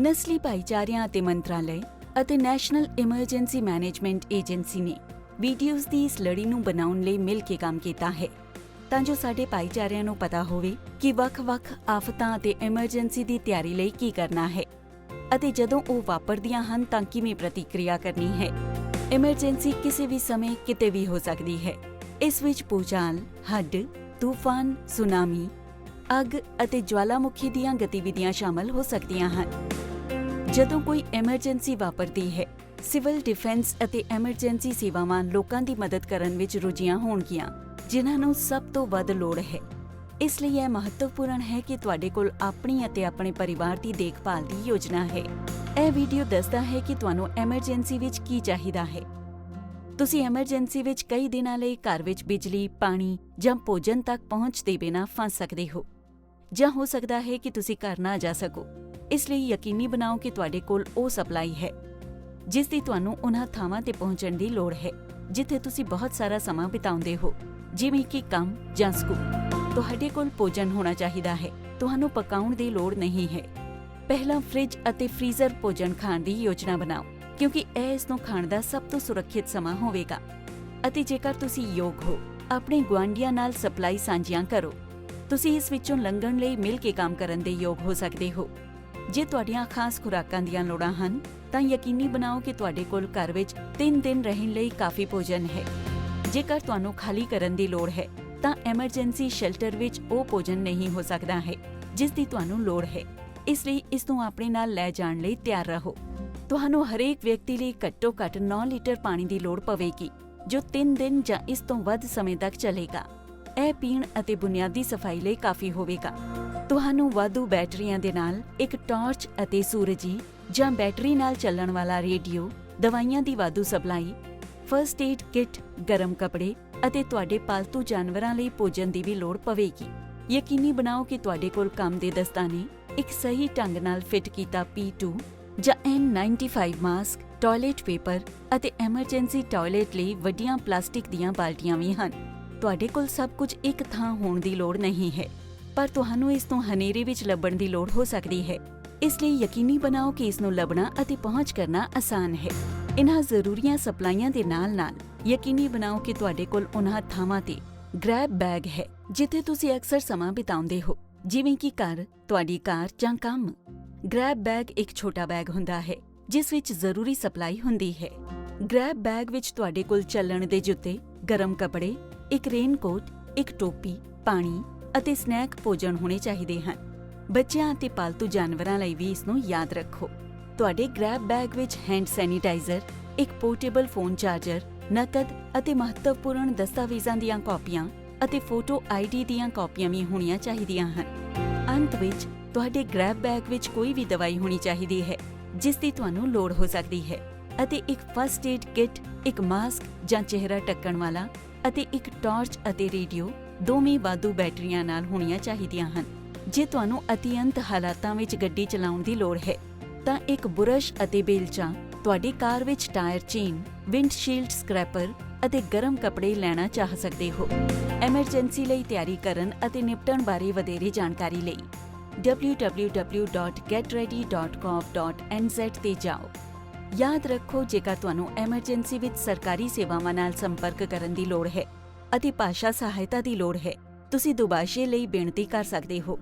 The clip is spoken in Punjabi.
ਨਸਲੀ ਭਾਈਚਾਰਿਆਂ ਅਤੇ ਮੰਤਰਾਲੇ ਅਤੇ ਨੈਸ਼ਨਲ ਇਮਰਜੈਂਸੀ ਮੈਨੇਜਮੈਂਟ ਏਜੰਸੀ ਨੇ ਵੀਡੀਓਜ਼ ਦੀ ਇਸ ਲੜੀ ਨੂੰ ਬਣਾਉਣ ਲਈ ਮਿਲ ਕੇ ਕੰਮ ਕੀਤਾ ਹੈ। ਤਾਂ ਜੋ ਸਾਡੇ ਭਾਈਚਾਰਿਆਂ ਨੂੰ ਪਤਾ ਹੋਵੇ ਕਿ ਵੱਖ-ਵੱਖ ਆਫਤਾਂ ਅਤੇ ਐਮਰਜੈਂਸੀ ਦੀ ਤਿਆਰੀ ਲਈ ਕੀ ਕਰਨਾ ਹੈ ਅਤੇ ਜਦੋਂ ਉਹ ਵਾਪਰਦੀਆਂ ਹਨ ਤਾਂ ਕਿਵੇਂ ਪ੍ਰਤੀਕਿਰਿਆ ਕਰਨੀ ਹੈ। ਐਮਰਜੈਂਸੀ ਕਿਸੇ ਵੀ ਸਮੇਂ ਕਿਤੇ ਵੀ ਹੋ ਸਕਦੀ ਹੈ। ਇਸ ਵਿੱਚ ਭੂਚਾਲ, ਹੱਡ, ਤੂਫਾਨ, ਸੁਨਾਮੀ ਅੱਗ ਅਤੇ ਜਵਾਲਾਮੁਖੀ ਦੀਆਂ ਗਤੀਵਿਧੀਆਂ ਸ਼ਾਮਲ ਹੋ ਸਕਦੀਆਂ ਹਨ। ਜਦੋਂ ਕੋਈ ਐਮਰਜੈਂਸੀ ਵਾਪਰਦੀ ਹੈ ਸਿਵਲ ਡਿਫੈਂਸ ਅਤੇ ਐਮਰਜੈਂਸੀ ਸੇਵਾਵਾਂ ਲੋਕਾਂ ਦੀ ਮਦਦ ਕਰਨ ਵਿੱਚ ਰੁਝੀਆਂ ਹੋਣਗੀਆਂ ਜਿਨ੍ਹਾਂ ਨੂੰ ਸਭ ਤੋਂ ਵੱਧ ਲੋੜ ਹੈ। ਇਸ ਲਈ ਇਹ ਮਹੱਤਵਪੂਰਨ ਹੈ ਕਿ ਤੁਹਾਡੇ ਕੋਲ ਆਪਣੀ ਅਤੇ ਆਪਣੇ ਪਰਿਵਾਰ ਦੀ ਦੇਖਭਾਲ ਦੀ ਯੋਜਨਾ ਹੈ। ਇਹ ਵੀਡੀਓ ਦੱਸਦਾ ਹੈ ਕਿ ਤੁਹਾਨੂੰ ਐਮਰਜੈਂਸੀ ਵਿੱਚ ਕੀ ਚਾਹੀਦਾ ਹੈ। ਤੁਸੀਂ ਐਮਰਜੈਂਸੀ ਵਿੱਚ ਕਈ ਦਿਨਾਂ ਲਈ ਘਰ ਵਿੱਚ ਬਿਜਲੀ, ਪਾਣੀ ਜਾਂ ਭੋਜਨ ਤੱਕ ਪਹੁੰਚ ਦੇ ਬਿਨਾਂ ਫਸ ਸਕਦੇ ਹੋ। ਜਾਂ ਹੋ ਸਕਦਾ ਹੈ ਕਿ ਤੁਸੀਂ ਘਰ ਨਾ ਜਾ ਸਕੋ। ਇਸ ਲਈ ਯਕੀਨੀ ਬਣਾਓ ਕਿ ਤੁਹਾਡੇ ਕੋਲ ਉਹ ਸਪਲਾਈ ਹੈ, ਜਿਸ ਦੀ ਤੁਹਾਨੂੰ ਉਹਨਾਂ ਥਾਵਾਂ ਤੇ ਪਹੁੰਚਣ ਦੀ ਲੋੜ ਹੈ, ਜਿੱਥੇ ਤੁਸੀਂ ਬਹੁਤ ਸਾਰਾ ਸਮਾਂ ਬਿਤਾਉਂਦੇ ਹੋ, ਜਿਵੇਂ ਕਿ ਕੰਮ ਜਾਂ ਸਕੂਲ। ਤੁਹਾਡੇ ਕੋਲ ਭੋਜਨ ਹੋਣਾ ਚਾਹੀਦਾ ਹੈ, ਤੁਹਾਨੂੰ ਪਕਾਉਣ ਦੀ ਲੋੜ ਨਹੀਂ ਹੈ। ਪਹਿਲਾਂ ਫ੍ਰਿਜ ਅਤੇ ਫ੍ਰੀਜ਼ਰ ਭੋਜਨ ਖਾਣ ਦੀ ਯੋਜਨਾ ਬਣਾਓ, ਕਿਉਂਕਿ ਇਹ ਇਸ ਨੂੰ ਖਾਣ ਦਾ ਸਭ ਤੋਂ ਸੁਰੱਖਿਅਤ ਸਮਾਂ ਹੋਵੇਗਾ। ਅਤੇ ਜੇਕਰ ਤੁਸੀਂ ਯੋਗ ਹੋ, ਆਪਣੇ ਗੁਆਂਢੀਆਂ ਨਾਲ ਸਪਲਾਈ ਸਾਂਝੀਆਂ ਕਰੋ। ਤੁਸੀਂ ਇਸ ਵਿੱਚੋਂ ਲੰਘਣ ਲਈ ਮਿਲ ਕੇ ਕੰਮ ਕਰਨ ਦੇ ਯੋਗ ਹੋ ਸਕਦੇ ਹੋ। ਜੇ ਤੁਹਾਡੀਆਂ ਖਾਸ ਖੁਰਾਕਾਂ ਦੀਆਂ ਲੋੜਾਂ ਹਨ, ਤਾਂ ਯਕੀਨੀ ਬਣਾਓ ਕਿ ਤੁਹਾਡੇ ਕੋਲ ਘਰ ਵਿੱਚ 3 ਦਿਨ ਰਹਿਣ ਲਈ ਕਾਫੀ ਭੋਜਨ ਹੈ। ਜੇਕਰ ਤੁਹਾਨੂੰ ਖਾਲੀ ਕਰਨ ਦੀ ਲੋੜ ਹੈ, ਤਾਂ ਐਮਰਜੈਂਸੀ ਸ਼ੈਲਟਰ ਵਿੱਚ ਉਹ ਭੋਜਨ ਨਹੀਂ ਹੋ ਸਕਦਾ ਹੈ, ਜਿਸ ਦੀ ਤੁਹਾਨੂੰ ਲੋੜ ਹੈ। ਇਸ ਲਈ ਇਸ ਨੂੰ ਆਪਣੇ ਨਾਲ ਲੈ ਜਾਣ ਲਈ ਤਿਆਰ ਰਹੋ। ਤੁਹਾਨੂੰ ਹਰੇਕ ਵਿਅਕਤੀ ਲਈ ਘੱਟੋ-ਘੱਟ 9 ਲੀਟਰ ਪਾਣੀ ਦੀ ਲੋੜ ਪਵੇਗੀ, ਜੋ 3 ਦਿਨ ਜਾਂ ਇਸ ਤੋਂ ਵੱਧ ਸਮੇਂ ਤੱਕ ਚੱਲੇਗਾ। ਇਹ ਪੀਣ ਅਤੇ ਬੁਨਿਆਦੀ ਸਫ਼ਾਈ ਲਈ ਕਾਫੀ ਹੋਵੇਗਾ। ਤੁਹਾਨੂੰ ਵਾਧੂ ਬੈਟਰੀਆਂ ਦੇ ਨਾਲ ਇੱਕ ਟਾਰਚ ਅਤੇ ਸੂਰਜੀ ਜਾਂ ਬੈਟਰੀ ਨਾਲ ਚੱਲਣ ਵਾਲਾ ਰੇਡੀਓ, ਦਵਾਈਆਂ ਦੀ ਵਾਧੂ ਸਪਲਾਈ, ਫਰਸਟ ਏਡ ਕਿੱਟ, ਗਰਮ ਕੱਪੜੇ ਅਤੇ ਤੁਹਾਡੇ ਪਾਲਤੂ ਜਾਨਵਰਾਂ ਲਈ ਭੋਜਨ ਦੀ ਵੀ ਲੋੜ ਪਵੇਗੀ। ਯਕੀਨੀ ਬਣਾਓ ਕਿ ਤੁਹਾਡੇ ਕੋਲ ਕੰਮ ਦੇ ਦਸਤਾਨੇ ਇੱਕ ਸਹੀ ਢੰਗ ਨਾਲ ਫਿੱਟ ਕੀਤਾ P2 ਜਾਂ N95 ਮਾਸਕ, ਟਾਇਲਟ ਪੇਪਰ ਅਤੇ ਐਮਰਜੈਂਸੀ ਟਾਇਲਟ ਲਈ ਵੱਡੀਆਂ ਪਲਾਸਟਿਕ ਦੀਆਂ ਬਾਲਟੀਆਂ ਵੀ ਹਨ। ਤੁਹਾਡੇ ਕੋਲ ਸਭ ਕੁਝ ਇੱਕ ਥਾਂ ਹੋਣ ਦੀ ਲੋੜ ਨਹੀਂ ਹੈ, ਪਰ ਤੁਹਾਨੂੰ ਇਸ ਨੂੰ ਹਨੇਰੇ ਵਿੱਚ ਲੱਭਣ ਦੀ ਲੋੜ ਹੋ ਸਕਦੀ ਹੈ। ਇਸ ਲਈ ਯਕੀਨੀ ਬਣਾਓ ਕਿ ਇਸ ਨੂੰ ਲੱਭਣਾ ਅਤੇ ਪਹੁੰਚ ਕਰਨਾ ਆਸਾਨ ਹੈ। ਇਨ੍ਹਾਂ ਜ਼ਰੂਰੀਆਂ ਸਪਲਾਈਆਂ ਦੇ ਨਾਲ-ਨਾਲ ਯਕੀਨੀ ਬਣਾਓ ਕਿ ਤੁਹਾਡੇ ਕੋਲ ਉਹਨਾਂ ਥਾਵਾਂ ਤੇ ਗ੍ਰੈਬ ਬੈਗ ਹੈ, ਜਿੱਥੇ ਤੁਸੀਂ ਅਕਸਰ ਸਮਾਂ ਬਿਤਾਉਂਦੇ ਹੋ। ਜਿਵੇਂ ਕਿ ਘਰ, ਤੁਹਾਡੀ ਕਾਰ ਜਾਂ ਕੰਮ। ਗ੍ਰੈਬ ਬੈਗ ਇੱਕ ਛੋਟਾ ਬੈਗ ਹੁੰਦਾ ਹੈ, ਜਿਸ ਵਿੱਚ ਜ਼ਰੂਰੀ ਸਪਲਾਈ ਹੁੰਦੀ ਹੈ। ਗ੍ਰੈਬ ਬੈਗ ਵਿੱਚ ਤੁਹਾਡੇ ਕੋਲ ਚੱਲਣ ਦੇ ਜੁੱਤੇ, ਗਰਮ ਕੱਪੜੇ, ਇੱਕ ਰੇਨਕੋਟ ਇੱਕ ਟੋਪੀ, ਪਾਣੀ ਅਤੇ ਸਨੈਕ ਭੋਜਨ ਹੋਣੇ ਚਾਹੀਦੇ ਹਨ। ਬੱਚਿਆਂ ਅਤੇ ਪਾਲਤੂ ਜਾਨਵਰਾਂ ਲਈ ਵੀ ਇਸ ਨੂੰ ਯਾਦ ਰੱਖੋ। ਤੁਹਾਡੇ ਗ੍ਰੈਬ ਬੈਗ ਵਿੱਚ ਹੈਂਡ ਸੈਨੀਟਾਈਜ਼ਰ ਇੱਕ ਪੋਰਟੇਬਲ ਫੋਨ ਚਾਰਜਰ ਨਕਦ ਅਤੇ ਮਹੱਤਵਪੂਰਨ ਦਸਤਾਵੇਜ਼ਾਂ ਦੀਆਂ ਕਾਪੀਆਂ ਅਤੇ ਫੋਟੋ ਆਈਡੀ ਦੀਆਂ ਕਾਪੀਆਂ ਵੀ ਹੋਣੀਆਂ ਚਾਹੀਦੀਆਂ ਹਨ। ਅੰਤ ਵਿੱਚ, ਤੁਹਾਡੇ ਗ੍ਰੈਬ ਬੈਗ ਵਿੱਚ ਕੋਈ ਵੀ ਦਵਾਈ ਹੋਣੀ ਚਾਹੀਦੀ ਹੈ, ਜਿਸ ਦੀ ਤੁਹਾਨੂੰ ਲੋੜ ਹੋ ਸਕਦੀ ਹੈ। ਅਤੇ ਇੱਕ ਫਸਟ ਏਡ ਕਿੱਟ ਇੱਕ ਮਾਸਕ ਜਾਂ ਚਿਹਰਾ ਢੱਕਣ ਵਾਲਾ ਅਤੇ ਇੱਕ ਟਾਰਚ ਅਤੇ ਰੇਡੀਓ ਦੋਵੇਂ ਵਾਧੂ ਬੈਟਰੀਆਂ ਨਾਲ ਹੋਣੀਆਂ ਚਾਹੀਦੀਆਂ ਹਨ। ਜੇ ਤੁਹਾਨੂੰ ਅਤਿਅੰਤ ਹਾਲਾਤਾਂ ਵਿੱਚ ਗੱਡੀ ਚਲਾਉਣ ਦੀ ਲੋੜ ਹੈ, ਤਾਂ ਇੱਕ ਬੁਰਸ਼ ਅਤੇ ਬੇਲਚਾ, ਤੁਹਾਡੀ ਕਾਰ ਵਿੱਚ ਟਾਇਰ ਚੇਨ ਵਿੰਡਸ਼ੀਲਡ ਸਕ੍ਰੈਪਰ ਅਤੇ ਗਰਮ ਕੱਪੜੇ ਲੈਣਾ ਚਾਹ ਸਕਦੇ ਹੋ। ਐਮਰਜੈਂਸੀ ਲਈ ਤਿਆਰੀ ਕਰਨ ਅਤੇ ਨਿਪਟਣ ਬਾਰੇ ਵਧੇਰੇ ਜਾਣਕਾਰੀ ਲਈ। www.getready.gov.nz ਤੇ ਜਾਓ। ਯਾਦ ਰੱਖੋ ਜੇਕਰ ਤੁਹਾਨੂੰ ਐਮਰਜੈਂਸੀ ਵਿੱਚ ਸਰਕਾਰੀ ਸੇਵਾਵਾਂ ਨਾਲ ਸੰਪਰਕ ਕਰਨ ਦੀ ਲੋੜ ਹੈ ਅਤੇ ਭਾਸ਼ਾ ਸਹਾਇਤਾ ਦੀ ਲੋੜ ਹੈ, ਤੁਸੀਂ ਦੁਬਾਸ਼ੇ ਲਈ ਬੇਨਤੀ ਕਰ ਸਕਦੇ ਹੋ।